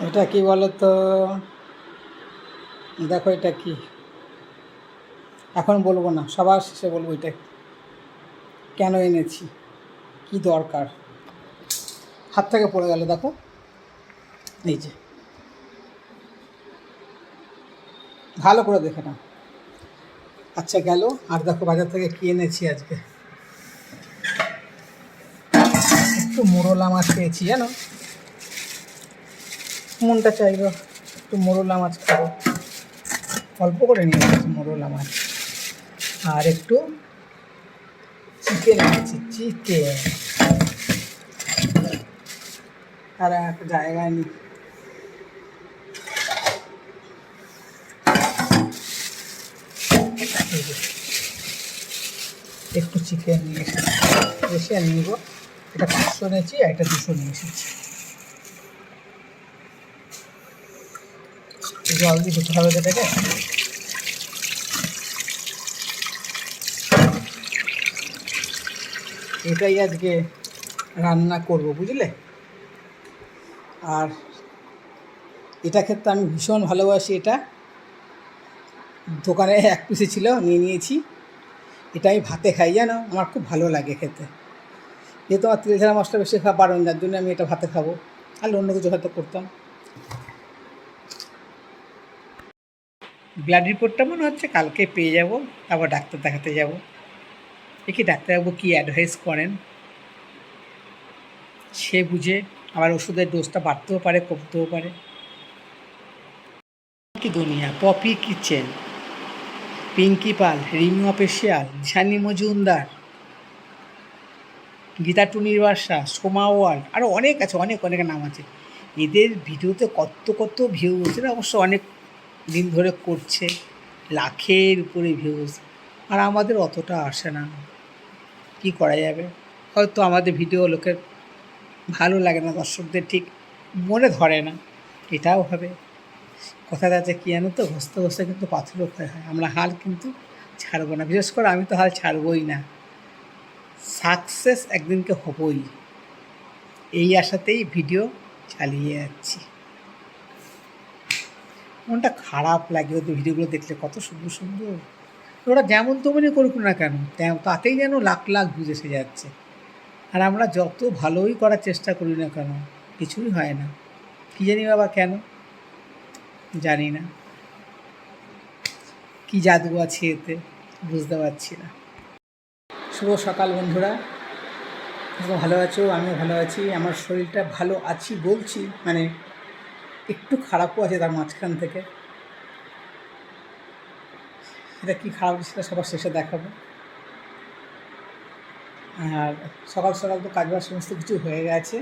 এটা কি বলো তো দেখো এটা কি? এখন বলব না, সবার শেষে বলব এটা। কেন এনেছি? কি দরকার? হাত থেকে পড়ে গেল, দেখো। এই যে। ভালো করে দেখে না আচ্ছা গেল। আর দেখো বাজার থেকে কি এনেছি আজকে? একটু মোরলা মাছ পেয়েছি জানো? মনটা চাইলো, একটু মোরলা মাছ খাব। অল্প করে নিয়ে এসেছি মোরলা মাছ। আর একটু চিকেন এনেছি, চিকেন। আর একটা জায়গায় নি। একটু চিকেন নিয়ে এসে নিব। এটা পাঁচশো নিয়েছি আর এটা দুশো নিয়ে এসেছি জল দিয়ে ধুতে হবে এটাকে। এটাই আজকে রান্না করব, বুঝলে? আর এটা ক্ষেত্রে আমি ভীষণ ভালোবাসি এটা। দোকানে এক পিসে ছিল, নিয়ে নিয়েছি। এটা আমি ভাতে খাই, জানো? আমার খুব ভালো লাগে খেতে। যেহেতু আমার তেল ঝাড়া মশলা বেশি খাওয়া বারণ যার জন্য আমি এটা ভাতে খাব। আর অন্য কিছু হয়তো করতাম। ব্লাড রিপোর্টটা মনে হচ্ছে কালকে পেয়ে যাব তারপর ডাক্তার দেখাতে যাব। দেখি ডাক্তারবাবু কী অ্যাডভাইস করেন? সে বুঝে আবার ওষুধের ডোজটা বাড়তেও পারে, কমতেও পারে। কি দুনিয়া? Poppy kitchen, Pinki Pal, Rimi official Jhani Majumdar, Gita two নির্বাসা, সোমা ওয়ার্ল্ড আরও অনেক আছে, অনেক অনেক নাম আছে। এদের ভিডিওতে কত কত ভিউজ এরা অবশ্য অনেক দিন ধরে করছে, লাখের উপরে ভিউজ আর আমাদের অতটা আসে না। কি করা যাবে? হয়তো আমাদের ভিডিও লোকের ভালো লাগে না, দর্শকদের ঠিক মনে ধরে না। এটাও হবে। কথাটা আছে কী জানো তো? ঘসতে ঘসতে কিন্তু পাথরও ক্ষয় হয়। আমরা হাল কিন্তু ছাড়বো না। বিশেষ করে আমি তো হাল ছাড়বই না। সাকসেস একদিনকে হবই। এই আশাতেই ভিডিও চালিয়ে যাচ্ছি। মনটা খারাপ লাগে, ওদের ভিডিওগুলো দেখলে কত সুন্দর সুন্দর। ওরা যেমন তেমনই করুক না কেন তাতেই যেন লাখ লাখ ভিউজ এসে যাচ্ছে। আর আমরা যত ভালোই করার চেষ্টা করি না কেন, কিছুই হয় না। কী জানি বাবা কেন? জানি না। কি জাদু আছে এতে, বুঝতে পারছি না। শুভ সকাল বন্ধুরা। ভালো আছো? আমিও ভালো আছি। আমার শরীরটা ভালো আছি বলছি মানে একটু খারাপও আছে তার মাঝখান থেকে। এটা কী খারাপ সেটা সবার শেষে দেখাবো। আর সকাল সকাল তো কাজবাজ সমস্ত কিছু হয়ে গেছে।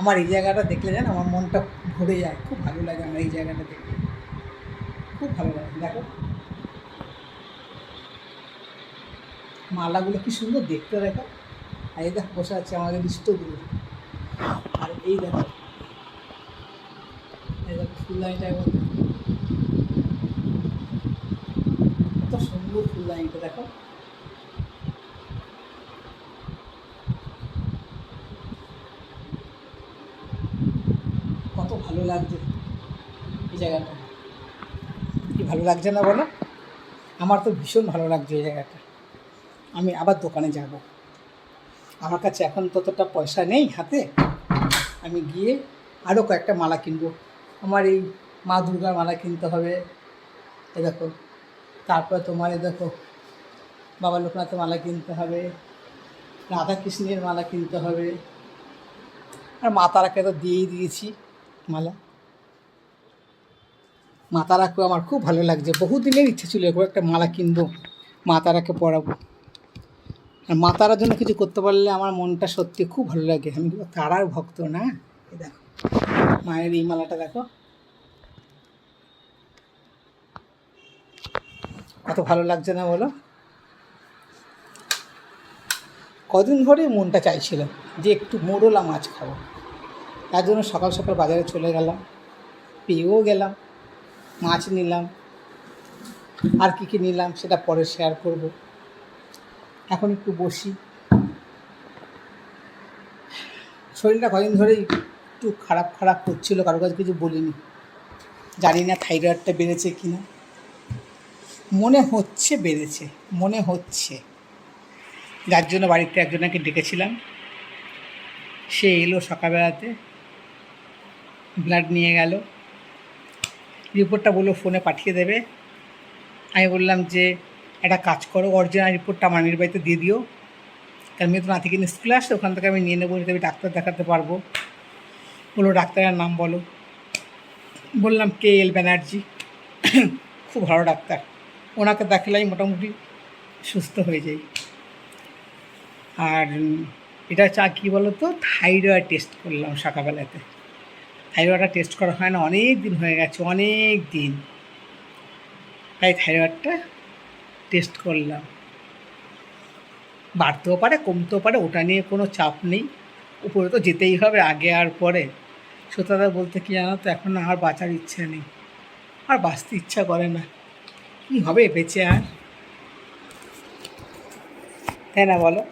আমার এই জায়গাটা দেখলে জানো আমার মনটা ভরে যায়। খুব ভালো লাগে আমার এই জায়গাটা দেখলে খুব ভালো লাগে, দেখো। মালাগুলো কি সুন্দর দেখতে, দেখো। আর এই দেখো, বসে আছে আমাদের ইষ্টগুলো আর এই দেখো এই দেখো ফুলদানিটা এবং কত সুন্দর ফুলদানিটা দেখো। কত ভালো লাগছে এই জায়গাটা। কি ভালো লাগছে না বলো? আমার তো ভীষণ ভালো লাগছে এই জায়গাটা। আমি আবার দোকানে যাব। আমার কাছে এখন ততটা পয়সা নেই হাতে। আমি গিয়ে আরও কয়েকটা মালা কিনবো। এই মা দুর্গার মালা কিনতে হবে। এ দেখো, তারপরে তোমার এ দেখো, বাবা লোকনাথের মালা কিনতে হবে রাধা কৃষ্ণের মালা কিনতে হবে। আর মা তারাকে তো দিয়েই দিয়েছি মালা। মা তারাকেও আমার খুব ভালো লাগছে। বহুদিনের ইচ্ছে ছিল এরকম একটা মালা কিনবো, মা তারাকে পরাবো। আর মা তারার জন্য কিছু করতে পারলে আমার মনটা সত্যি খুব ভালো লাগে। আমি তারার ভক্ত না দেখো। মায়ের এই মালাটা দেখো। কত ভালো লাগছে না বলো? কদিন ধরে মনটা চাইছিল যে একটু মোরলা মাছ খাব। তার জন্য সকাল সকাল বাজারে চলে গেলাম, পেয়েও গেলাম, মাছ নিলাম। আর কী কী নিলাম সেটা পরে শেয়ার করব। এখন একটু বসি। শরীরটা কদিন ধরেই একটু খারাপ খারাপ করছিল কারও কাছে কিছু বলিনি। জানি না থাইরয়েডটা বেড়েছে কি না মনে হচ্ছে বেড়েছে, মনে হচ্ছে। যার জন্য বাড়িতে একজনকে ডেকেছিলাম। সে এলো সকালবেলাতে। ব্লাড নিয়ে গেল। রিপোর্টটা বলল ফোনে পাঠিয়ে দেবে। আমি বললাম যে, একটা কাজ করো, অরিজিনাল রিপোর্টটা আমার বাড়িতে দিয়ে দিও। তার মেয়ে তো নাতিকে স্কুলে আসছে ওখান থেকে আমি নিয়ে নেব আমি ডাক্তার দেখাতে পারব। বলল ডাক্তারের নাম বলো। বললাম, কে এল ব্যানার্জি? খুব ভালো ডাক্তার। ওনাকে দেখালেই মোটামুটি সুস্থ হয়ে যাই। আর এটা চা কী বলো তো থাইরয়েড টেস্ট করলাম সকালবেলাতে। থাইরয়েডটা টেস্ট করা হয় না, অনেক দিন হয়ে গেছে, অনেক দিন। তাই থাইরয়েডটা টেস্ট করলাম। বাড়তেও পারে, কমতেও পারে, ওটা নিয়ে কোনো চাপ নেই। উপরে তো যেতেই হবে, আগে আর পরে। শ্রোতাদা বলতে কি জানো তো, এখন আর বাঁচার ইচ্ছে নেই। আর বাঁচতে ইচ্ছা করে না। কী হবে বেঁচে আর? তাই না, বলো।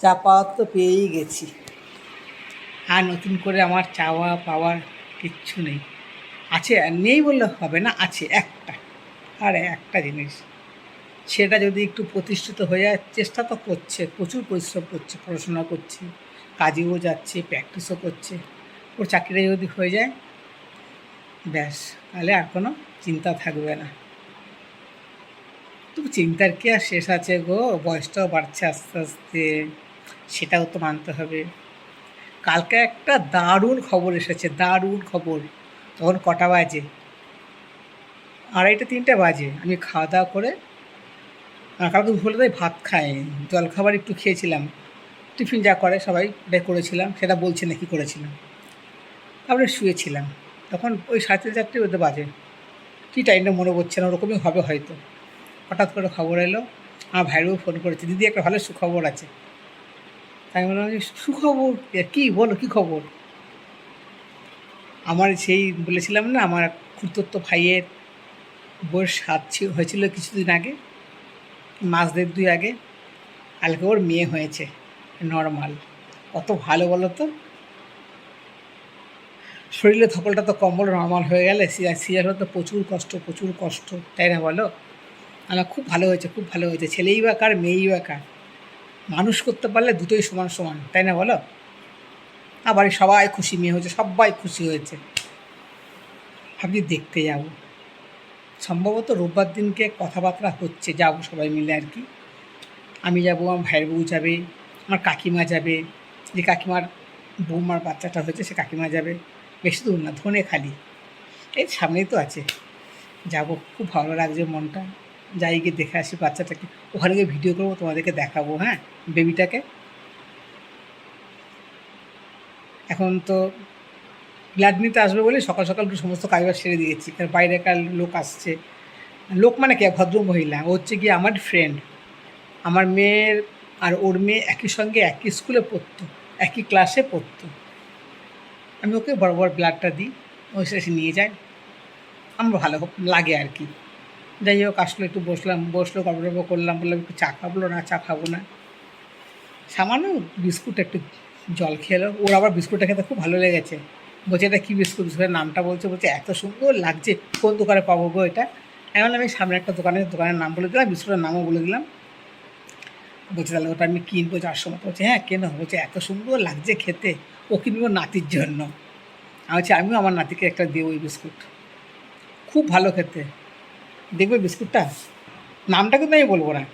চা পাওয়ার তো পেয়েই গেছি। আর নতুন করে আমার চাওয়া পাওয়ার কিচ্ছু নেই। আছে, নেই বললে হবে না, আছে একটা। আর একটা জিনিস, সেটা যদি একটু প্রতিষ্ঠিত হয়ে যায় চেষ্টা তো করছে, প্রচুর পরিশ্রম করছে, পড়াশোনা করছে। কাজেও যাচ্ছে প্র্যাকটিসও করছে। ওর চাকরিটা যদি হয়ে যায়, ব্যাস, তাহলে আর কোনো চিন্তা থাকবে না। তবু চিন্তার কি আর শেষ আছে গো? বয়সটাও বাড়ছে আস্তে আস্তে, সেটাও তো মানতে হবে। কালকে একটা দারুণ খবর এসেছে, দারুণ খবর। তখন কটা বাজে? আড়াইটা, তিনটে বাজে। আমি খাওয়া দাওয়া করে কালকে দুপুরে তাই ভাত খাই জলখাবার একটু খেয়েছিলাম। টিফিন যা করে সবাই ওটাই করেছিলাম, সেটা বলছে না কি করেছিলাম। তারপরে শুয়েছিলাম। তখন ওই সাড়ে চারটে ওদের বাজে। কী টাইমটা মনে পড়ছে না, ওরকমই হবে হয়তো। হঠাৎ করে খবর এলো, আমার ভাইয়েরও ফোন করেছে, দিদি, একটা ভালো সুখবর আছে। তাই বললাম যে, সুখবর? কী? বলো, কী খবর? আমার সেই বলেছিলাম না, আমার খুঁড়তো ভাইয়ের বউয়ের সাত ছিল- হয়েছিল কিছুদিন আগে, মাস দেড় দুই আগে। কালকে ওর মেয়ে হয়েছে। নর্মাল কত ভালো বলো তো? শরীরে ধকলটা তো কম্বল নর্মাল হয়ে গেলে সিজার সিজার হতে প্রচুর কষ্ট প্রচুর কষ্ট, তাই না বলো? আমার খুব ভালো হয়েছে, খুব ভালো হয়েছে। ছেলেই বা কার, মেয়েই বা কার। মানুষ করতে পারলে দুটোই সমান সমান, তাই না বলো? আবার সবাই খুশি, মেয়ে হয়েছে, সবাই খুশি হয়েছে। ভাবছি দেখতে যাব। সম্ভবত রোববার দিনকে কথাবার্তা হচ্ছে, যাব সবাই মিলে আর কি। আমি যাব, আমার ভাইয়ের বউ যাবে আমার কাকিমা যাবে, যে কাকিমার বৌমার বাচ্চাটা হয়েছে সে কাকিমা যাবে। বেশি দূর না, ধনে খালি। এই সামনেই তো আছে। যাব, খুব ভালো লাগছে মনটা। যাই গিয়ে দেখে আসি বাচ্চাটাকে। ওখানে গিয়ে ভিডিও করব, তোমাদেরকে দেখাবো হ্যাঁ বেবিটাকে। এখন তো ব্লাড নিতে আসবে বলে সকাল সকাল সমস্ত কাজবাজ সেরে দিয়েছি। কারণ বাইরেকার লোক আসছে। লোক মানে কে? ভদ্র মহিলা ও হচ্ছে গিয়ে আমার ফ্রেন্ড আমার মেয়ের আর ওর মেয়ে একই সঙ্গে একই স্কুলে পড়তো, একই ক্লাসে পড়তো। আমি ওকে বড় বড় ব্লাডটা দিই, ও এসে এসে নিয়ে যায়। আমার ভালো লাগে আর কি। যাই হোক, আসলো একটু বসলাম, বসল গল্প টল্প করলাম, বললাম একটু চা খাব না, চা খাব না। সামান্য বিস্কুট একটু জল খেলো ওর আবার বিস্কুটটা খেতে খুব ভালো লেগেছে। বলছে, এটা কী বিস্কুট? বিস্কুটের নামটা বলছে বলছে, এত সুন্দর লাগছে, কোন দোকানে পাবো গো এটা? এমন আমি সামনে একটা দোকানে দোকানের নাম বলে দিলাম, বিস্কুটের নামও বলে দিলাম। বলছে, তাহলে ওটা আমি কিনবো যার সময়। বলছে হ্যাঁ কেন? বলছে, এত সুন্দর লাগছে খেতে। ও কিনবো নাতির জন্য। আমি বলছি, আমিও আমার নাতিকে একটা দেবো ওই বিস্কুট। খুব ভালো খেতে। দেখবে বিস্কুটটা? নামটা কিন্তু আমি বলব না।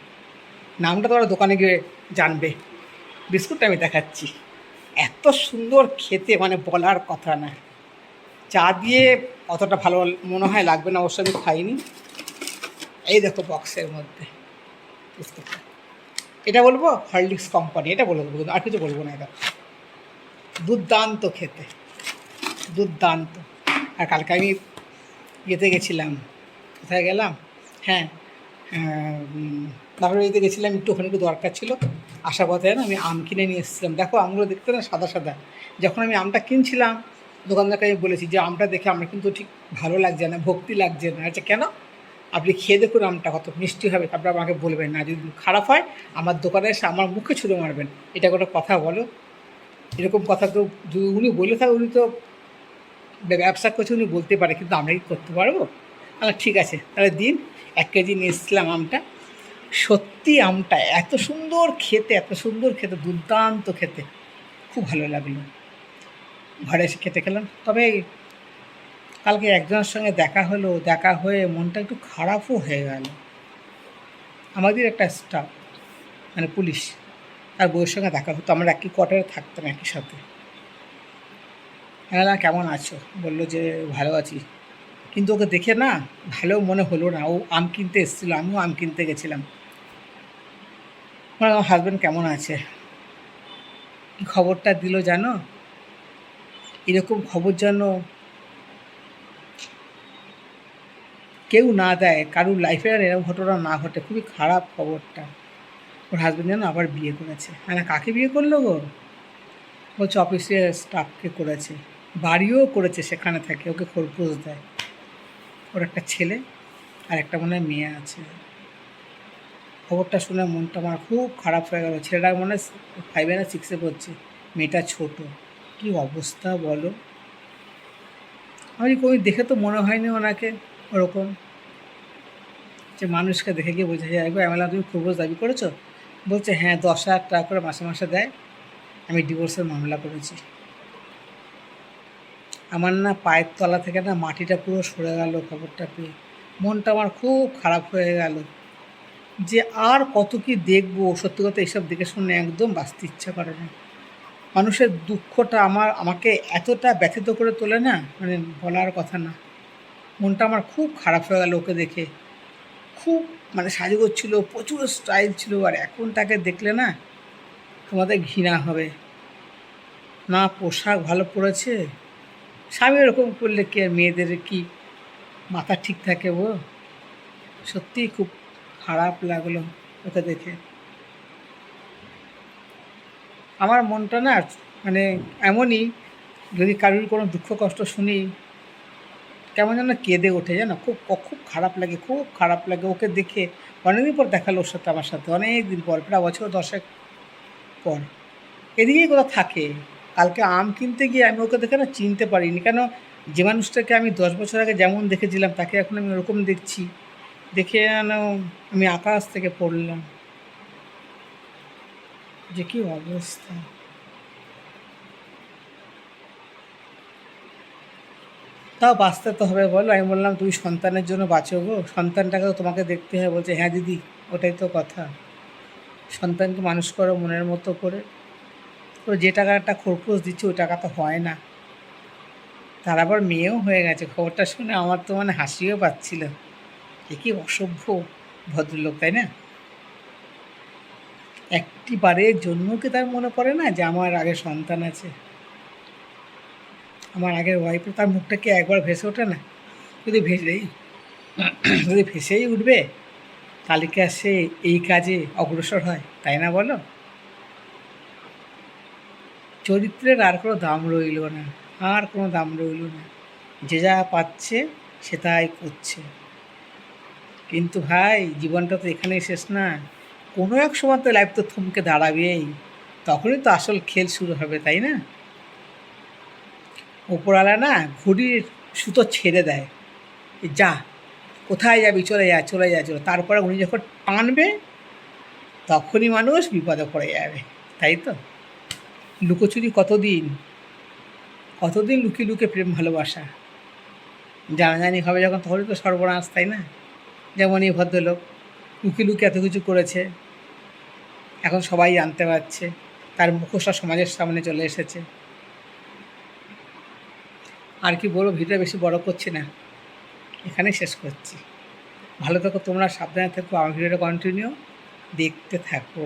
নামটা তোমরা দোকানে গিয়ে জানবে। বিস্কুটটা আমি দেখাচ্ছি। এত সুন্দর খেতে মানে বলার কথা না। চা দিয়ে অতটা ভালো মনে হয় লাগবে না, অবশ্য আমি খাইনি। এই দেখো বক্সের মধ্যে বিস্কুটটা। এটা বলব? হরলিক্স কোম্পানি এটা বলে দেবো, আর কিছু বলব না এটা। দুর্দান্ত খেতে, দুর্দান্ত। আর কালকে আমি ইয়েতে গেছিলাম, কোথায় গেলাম? হ্যাঁ তারপরে ইয়েতে গেছিলাম একটু ওখানে একটু দরকার ছিল। আসার পথে না আমি আম কিনে নিয়ে এসেছিলাম। দেখো আমগুলো দেখতে না সাদা সাদা। যখন আমি আমটা কিনছিলাম, দোকানদারকে আমি বলেছি যে, আমটা দেখে আমার কিন্তু ঠিক ভালো লাগছে না, ভক্তি লাগছে না। আচ্ছা কেন? আপনি খেয়ে দেখুন আমটা কত মিষ্টি হবে। তারপরে আমাকে বলবেন, না, যদি খারাপ হয়, আমার দোকানে এসে আমার মুখে ছুঁড়ে মারবেন। এটা কোনো কথা বলো। এরকম কথা তো যদি উনি বলে থাকে, উনি তো ব্যবসা করছে, উনি বলতে পারে, কিন্তু আমরা কি করতে পারব? তাহলে ঠিক আছে, তাহলে দিন, এক কেজি নিয়ে এসেছিলাম আমটা। সত্যি আমটা এত সুন্দর খেতে, এত সুন্দর খেতে, দুর্দান্ত খেতে। খুব ভালো লাগল। ঘরে এসে খেতে খেলাম। তবে কালকে একজনের সঙ্গে দেখা হলো, দেখা হয়ে মনটা একটু খারাপও হয়ে গেল। আমাদের একটা স্টাফ মানে পুলিশ, তার বউয়ের সঙ্গে দেখা হতো। আমরা একই কোয়ার্টারে থাকতাম, একই সাথে। হ্যাঁ কেমন আছো? বলল যে, ভালো আছি। কিন্তু ওকে দেখে না, ভালো মনে হলো না। ও আম কিনতে এসেছিল, আমিও আম কিনতে গেছিলাম। আমার হাজব্যান্ড কেমন আছে? খবরটা দিল জানো? এরকম খবর যেন কেউ না দেয়, কারুর লাইফে আর এরকম ঘটনা না ঘটে, খুবই খারাপ খবরটা। ওর হাজব্যান্ড যেন আবার বিয়ে করেছে। হ্যাঁ কাকে বিয়ে করল গো? বলছে অফিসে স্টাফকে করেছে। বাড়িও করেছে সেখানে থাকে, ওকে খরপোশ দেয়। ওর একটা ছেলে আর একটা মনে হয় মেয়ে আছে। খবরটা শুনে মনটা আমার খুব খারাপ হয়ে গেল। ছেলেটা মনে হয় ফাইভে না সিক্সে পড়ছে। মেয়েটা ছোট। কি অবস্থা বলো? আমি কই দেখে তো মনে হয়নি ওনাকে। ওরকম যে মানুষকে দেখে গিয়ে বোঝা যায় আমি বললাম, তুমি খরগোশ দাবি করেছ? বলছে হ্যাঁ দশ হাজার টাকা করে মাসে মাসে দেয়। আমি ডিভোর্সের মামলা করেছি। আমার না পায়ের তলা থেকে না মাটিটা পুরো সরে গেল খবরটা পেয়ে। মনটা আমার খুব খারাপ হয়ে গেল যে আর কত কি দেখব? সত্যি কথা এইসব দেখে শুনে একদম বাঁচতে ইচ্ছা করে না। মানুষের দুঃখটা আমার আমাকে এতটা ব্যথিত করে তোলে না মানে বলার কথা না। মনটা আমার খুব খারাপ হয়ে গেল ওকে দেখে। খুব মানে সাজগোজ ছিল, প্রচুর স্টাইল ছিল আর এখন তাকে দেখলে না তোমাদের ঘৃণা হবে। না পোশাক ভালো পরেছে? স্বামী এরকম করলে কি আর মেয়েদের কি মাথা ঠিক থাকে ও সত্যিই খুব খারাপ লাগল ওকে দেখে। আমার মনটা না মানে এমনই, যদি কারোর কোনো দুঃখ কষ্ট শুনি কেমন যেন কেঁদে ওঠে জানো? খুব খুব খারাপ লাগে, খুব খারাপ লাগে ওকে দেখে। অনেকদিন পর দেখাল ওর সাথে, আমার সাথে অনেক দিন পর, প্রায় বছর দশেক পর। এদিকেই কোথাও থাকে। কালকে আম কিনতে গিয়ে আমি ওকে দেখে না চিনতে পারিনি। কেন? যে মানুষটাকে আমি দশ বছর আগে যেমন দেখেছিলাম, তাকে এখন আমি ওরকম দেখছি। দেখে যেন আমি আকাশ থেকে পড়লাম। যে কি অবস্থা। তাও বাঁচতে তো হবে, বলো। আমি বললাম, তুমি সন্তানের জন্য বাঁচো গো। সন্তানটাকেও তোমাকে দেখতে হয়। বলছে হ্যাঁ দিদি, ওটাই তো কথা। সন্তানকে মানুষ করো মনের মতো করে। তো যে টাকাটা খরপোশ দিচ্ছে, ওই টাকা তো হয় না। তার আবার মেয়েও হয়ে গেছে। খবরটা শুনে আমার তো মানে হাসিও পাচ্ছিল। এ কি অসভ্য ভদ্রলোক, তাই না? একটি বারের জন্য কি তার মনে পড়ে না যে আমার আগে সন্তান আছে? আমার আগের ওয়াইফে তার মুখটা কি একবার ভেসে ওঠে না? যদি ভেসেই যদি ভেসেই উঠবে, তাহলে কি আর সে এই কাজে অগ্রসর হয়, তাই না বলো? চরিত্রের আর কোনো দাম রইল না, আর কোনো দাম রইল না। যে যা পাচ্ছে, সে তাই করছে। কিন্তু ভাই, জীবনটা তো এখানেই শেষ না। কোনো এক সময় তো লাইফ তো থমকে দাঁড়াবেই, তখনই তো আসল খেল শুরু হবে, তাই না? ওপরওয়ালা না ঘুড়ির সুতো ছেড়ে দেয়। যা, কোথায় যাবি? চলে যা চলে যা, চলে তারপরে উনি যখন টানবে, তখনই মানুষ বিপদে পড়ে যাবে। তাই তো? লুকোচুরি কতদিন? কতদিন লুকিয়ে লুকিয়ে প্রেম ভালোবাসা? জানাজানি হবে যখন, তখনই তো সর্বনাশ, তাই না? যেমন এই ভদ্রলোক, লুকিয়ে লুকিয়ে এত কিছু করেছে। এখন সবাই জানতে পারছে, তার মুখোশটা সমাজের সামনে চলে এসেছে। আর কি বলব ভিডিও বেশি বড় করছি না। এখানেই শেষ করছি। ভালো থাকো, তোমরা সাবধানে থাকো, আমার ভিডিওটা কন্টিনিউ দেখতে থাকো।